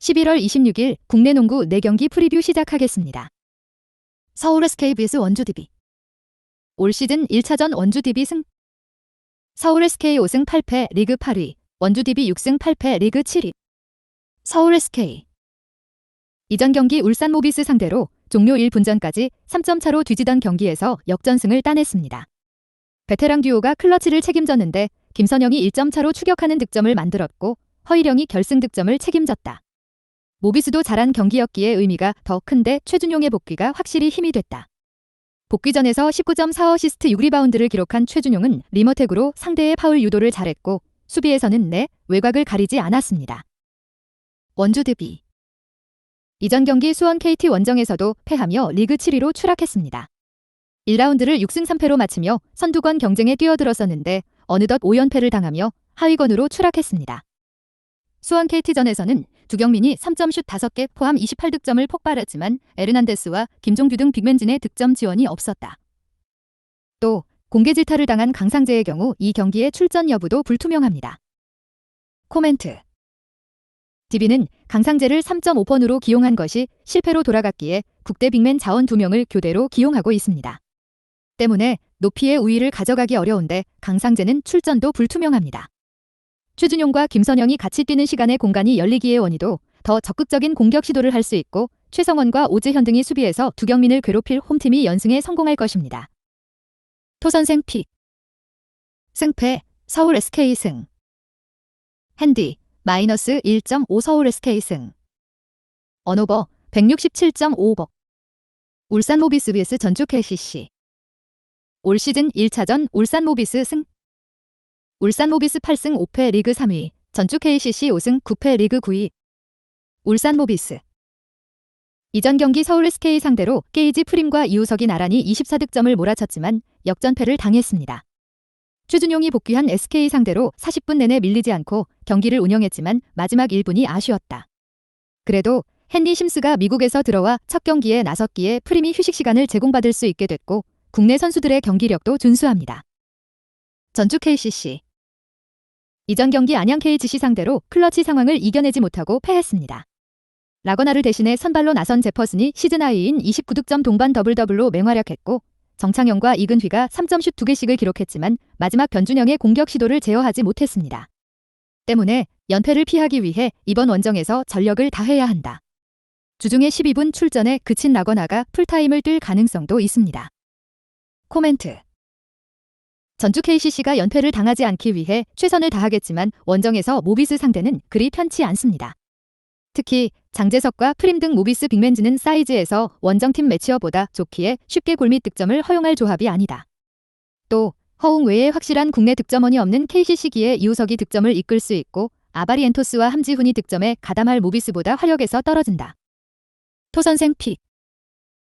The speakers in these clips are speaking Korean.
11월 26일 국내 농구 4경기 프리뷰 시작하겠습니다. 서울 SK vs 원주 DB 올 시즌 1차전 원주 DB 승 서울 SK 5승 8패 리그 8위 원주 DB 6승 8패 리그 7위 서울 SK 이전 경기 울산 모비스 상대로 종료 1분전까지 3점 차로 뒤지던 경기에서 역전승을 따냈습니다. 베테랑 듀오가 클러치를 책임졌는데 김선영이 1점 차로 추격하는 득점을 만들었고 허일영이 결승 득점을 책임졌다. 모비스도 잘한 경기였기에 의미가 더 큰데 최준용의 복귀가 확실히 힘이 됐다. 복귀전에서 19.4어시스트 6리바운드를 기록한 최준용은 리머텍으로 상대의 파울 유도를 잘했고 수비에서는 내 외곽을 가리지 않았습니다. 원주 드비 이전 경기 수원 KT 원정에서도 패하며 리그 7위로 추락했습니다. 1라운드를 6승 3패로 마치며 선두권 경쟁에 뛰어들었었는데 어느덧 5연패를 당하며 하위권으로 추락했습니다. 수원 KT전에서는 두경민이 3점슛 5개 포함 28득점을 폭발했지만 에르난데스와 김종규 등 빅맨진의 득점 지원이 없었다. 또 공개 질타를 당한 강상재의 경우 이 경기의 출전 여부도 불투명합니다. 코멘트 DB는 강상재를 3.5번으로 기용한 것이 실패로 돌아갔기에 국대 빅맨 자원 2명을 교대로 기용하고 있습니다. 때문에 높이의 우위를 가져가기 어려운데 강상재는 출전도 불투명합니다. 최준용과 김선영이 같이 뛰는 시간에 공간이 열리기의 원이도 더 적극적인 공격 시도를 할 수 있고 최성원과 오재현 등이 수비에서 두경민을 괴롭힐 홈팀이 연승에 성공할 것입니다. 토선생 픽. 승패 서울 SK 승. 핸디 마이너스 1.5 서울 SK 승. 언오버 167.5버 울산 모비스 vs 전주 KCC 올 시즌 1차전 울산 모비스 승 울산 모비스 8승 5패 리그 3위, 전주 KCC 5승 9패 리그 9위. 울산 모비스 이전 경기 서울 SK 상대로 게이지 프림과 이우석이 나란히 24득점을 몰아쳤지만 역전패를 당했습니다. 최준용이 복귀한 SK 상대로 40분 내내 밀리지 않고 경기를 운영했지만 마지막 1분이 아쉬웠다. 그래도 헨리 심스가 미국에서 들어와 첫 경기에 나섰기에 프림이 휴식 시간을 제공받을 수 있게 됐고 국내 선수들의 경기력도 준수합니다. 전주 KCC 이전 경기 안양 KGC 상대로 클러치 상황을 이겨내지 못하고 패했습니다. 라거나를 대신해 선발로 나선 제퍼슨이 시즌 하이인 29득점 동반 더블 더블로 맹활약했고 정창영과 이근휘가 3점슛 2개씩을 기록했지만 마지막 변준영의 공격 시도를 제어하지 못했습니다. 때문에 연패를 피하기 위해 이번 원정에서 전력을 다해야 한다. 주중에 12분 출전에 그친 라거나가 풀타임을 뛸 가능성도 있습니다. 코멘트 전주 KCC가 연패를 당하지 않기 위해 최선을 다하겠지만 원정에서 모비스 상대는 그리 편치 않습니다. 특히 장재석과 프림 등 모비스 빅맨즈는 사이즈에서 원정팀 매치어보다 좋기에 쉽게 골밑 득점을 허용할 조합이 아니다. 또 허웅 외에 확실한 국내 득점원이 없는 KCC기에 이우석이 득점을 이끌 수 있고 아바리엔토스와 함지훈이 득점에 가담할 모비스보다 화력에서 떨어진다. 토선생 픽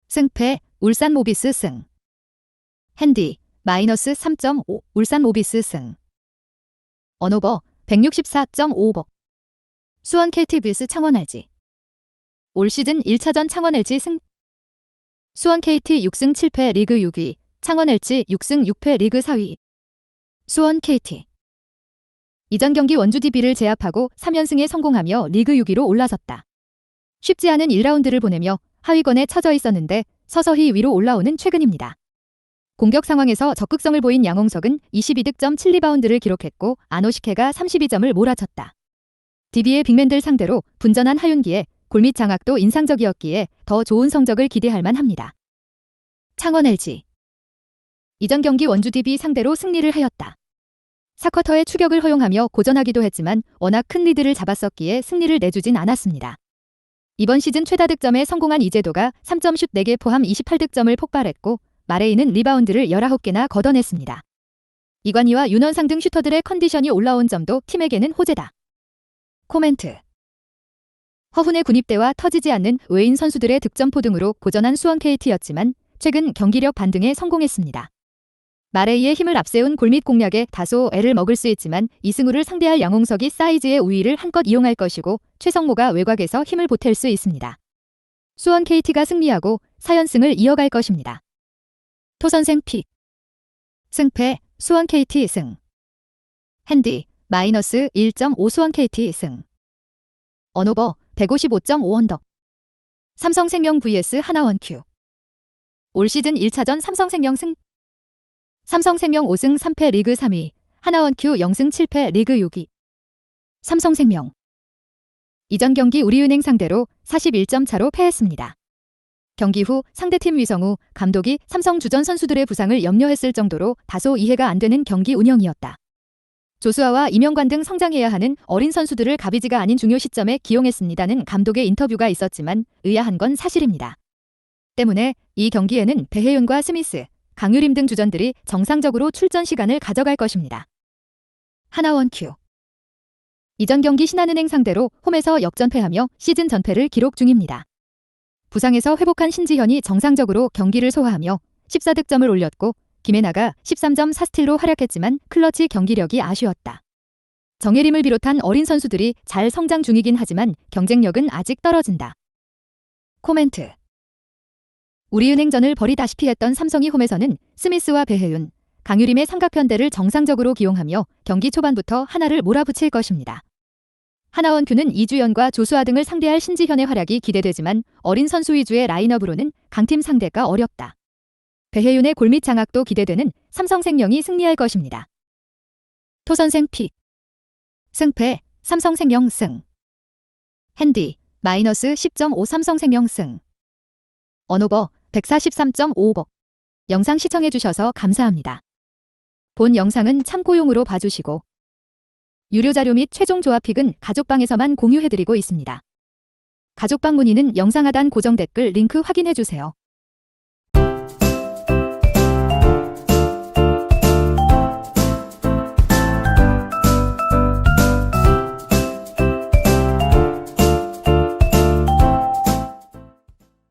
승패 울산 모비스 승 핸디 마이너스 3.5 울산 모비스 승. 언오버 164.5버. 수원 KT vs 창원 LG. 올 시즌 1차전 창원 LG 승. 수원 KT 6승 7패 리그 6위, 창원 LG 6승 6패 리그 4위. 수원 KT. 이전 경기 원주 DB를 제압하고 3연승에 성공하며 리그 6위로 올라섰다. 쉽지 않은 1라운드를 보내며 하위권에 처져 있었는데 서서히 위로 올라오는 최근입니다. 공격 상황에서 적극성을 보인 양홍석은 22득점 7리바운드를 기록했고 아노시케가 32점을 몰아쳤다. DB의 빅맨들 상대로 분전한 하윤기에 골밑 장악도 인상적이었기에 더 좋은 성적을 기대할 만합니다. 창원 LG 이전 경기 원주 DB 상대로 승리를 하였다. 사쿼터의 추격을 허용하며 고전하기도 했지만 워낙 큰 리드를 잡았었기에 승리를 내주진 않았습니다. 이번 시즌 최다 득점에 성공한 이재도가 3점슛 4개 포함 28득점을 폭발했고 마레이는 리바운드를 19개나 걷어냈습니다. 이관희와 윤원상 등 슈터들의 컨디션이 올라온 점도 팀에게는 호재다. 코멘트 허훈의 군입대와 터지지 않는 외인 선수들의 득점포 등으로 고전한 수원 KT였지만 최근 경기력 반등에 성공했습니다. 마레이의 힘을 앞세운 골밑 공략에 다소 애를 먹을 수 있지만 이승우를 상대할 양홍석이 사이즈의 우위를 한껏 이용할 것이고 최성모가 외곽에서 힘을 보탤 수 있습니다. 수원 KT가 승리하고 4연승을 이어갈 것입니다. 토선생 픽 승패 수원 KT 승. 핸디 마이너스 1.5 수원 KT 승. 언오버 155.5 언덕. 삼성생명 vs 하나원큐 올 시즌 1차전 삼성생명 승. 삼성생명 5승 3패 리그 3위. 하나원큐 0승 7패 리그 6위. 삼성생명. 이전 경기 우리은행 상대로 41점 차로 패했습니다. 경기 후 상대팀 위성우 감독이 삼성 주전 선수들의 부상을 염려했을 정도로 다소 이해가 안 되는 경기 운영이었다. 조수아와 이명관 등 성장해야 하는 어린 선수들을 가비지가 아닌 중요 시점에 기용했습니다는 감독의 인터뷰가 있었지만 의아한 건 사실입니다. 때문에 이 경기에는 배혜윤과 스미스, 강유림 등 주전들이 정상적으로 출전 시간을 가져갈 것입니다. 하나원 큐 이전 경기 신한은행 상대로 홈에서 역전패하며 시즌 전패를 기록 중입니다. 부상에서 회복한 신지현이 정상적으로 경기를 소화하며 14득점을 올렸고 김혜나가 13점 4스틸로 활약했지만 클러치 경기력이 아쉬웠다. 정예림을 비롯한 어린 선수들이 잘 성장 중이긴 하지만 경쟁력은 아직 떨어진다. 코멘트 우리은행전을 벌이다시피 했던 삼성이 홈에서는 스미스와 배혜윤, 강유림의 삼각편대를 정상적으로 기용하며 경기 초반부터 하나를 몰아붙일 것입니다. 하나원 큐는 이주연과 조수아 등을 상대할 신지현의 활약이 기대되지만 어린 선수 위주의 라인업으로는 강팀 상대가 어렵다. 배혜윤의 골밑 장악도 기대되는 삼성생명이 승리할 것입니다. 토선생 픽 승패 삼성생명 승 핸디 마이너스 10.5 삼성생명 승 언오버 143.5억 영상 시청해주셔서 감사합니다. 본 영상은 참고용으로 봐주시고 유료 자료 및 최종 조합픽은 가족방에서만 공유해드리고 있습니다. 가족방 문의는 영상 하단 고정 댓글 링크 확인해주세요.